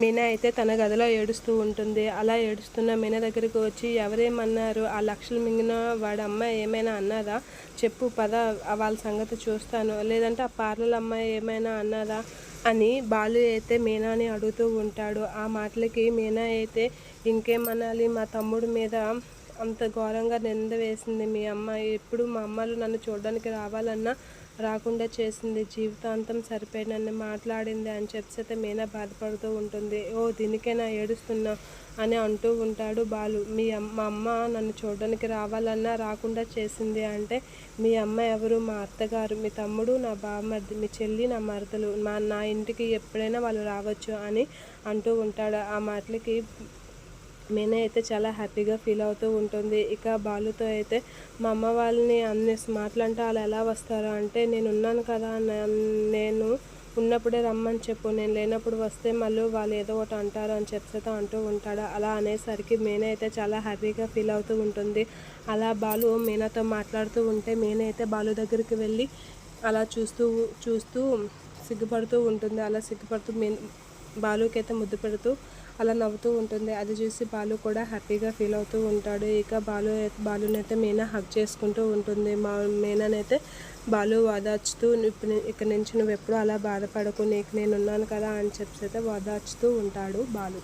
మీనా అయితే తన గదిలో ఏడుస్తూ ఉంటుంది. అలా ఏడుస్తున్న మీనా దగ్గరికి వచ్చి ఎవరేమన్నారు? ఆ లక్షలు మింగిన వాడి అమ్మాయి ఏమైనా అన్నదా? చెప్పు పద వాళ్ళ సంగతి చూస్తాను. లేదంటే ఆ పార్లర్ అమ్మాయి ఏమైనా అన్నదా? అని బాలు అయితే మీనాని అడుగుతూ ఉంటాడు. ఆ మాటలకి మీనా అయితే ఇంకేమనాలి మా తమ్ముడి మీద అంత ఘోరంగా నింద వేసింది మీ అమ్మ. ఎప్పుడు మా అమ్మలు నన్ను చూడడానికి రావాలన్నా రాకుండా చేసింది. జీవితాంతం సరిపోయినన్ను మాట్లాడింది అని చెప్పితే మీనా బాధపడుతూ ఉంటుంది. ఓ దీనికైనా ఏడుస్తున్నా అని అంటూ ఉంటాడు బాలు. మీ మా అమ్మ నన్ను చూడడానికి రావాలన్నా రాకుండా చేసింది అంటే మీ అమ్మ ఎవరు? మా అత్తగారు మీ తమ్ముడు నా బామ్మర్ది మీ చెల్లి నా మరదలు మా నా ఇంటికి ఎప్పుడైనా వాళ్ళు రావచ్చు అని అంటూ ఉంటాడు. ఆ మాటలకి మీనా అయితే చాలా హ్యాపీగా ఫీల్ అవుతూ ఉంటుంది. ఇక బాలుతో అయితే మా అమ్మ వాళ్ళని అన్ని స్మార్ట్లు అంటే వాళ్ళు ఎలా వస్తారు అంటే నేను ఉన్నాను కదా నేను ఉన్నప్పుడే రమ్మని చెప్పు నేను లేనప్పుడు వస్తే మళ్ళీ వాళ్ళు ఏదో ఒకటి అంటారు అని చెప్పితే అంటూ ఉంటాడు. అలా అనేసరికి మీనా అయితే చాలా హ్యాపీగా ఫీల్ అవుతూ ఉంటుంది. అలా బాలు మీనాతో మాట్లాడుతూ ఉంటే మీనా అయితే బాలు దగ్గరికి వెళ్ళి అలా చూస్తూ చూస్తూ సిగ్గుపడుతూ ఉంటుంది. అలా సిగ్గుపడుతూ మీ బాలుకైతే ముద్దు పెడుతూ అలా నవ్వుతూ ఉంటుంది. అది చూసి బాలు కూడా హ్యాపీగా ఫీల్ అవుతూ ఉంటాడు. ఇక బాలు బాలునైతే మీనా హక్ చేసుకుంటూ ఉంటుంది. మా మీనానైతే బాలు వాదాచుతూ ఇప్పుడు ఇక్కడ నుంచి నువ్వు ఎప్పుడు అలా బాధపడకు. నీకు నేను ఉన్నాను కదా అని చెప్పి అయితే వాదాచుతూ ఉంటాడు బాలు.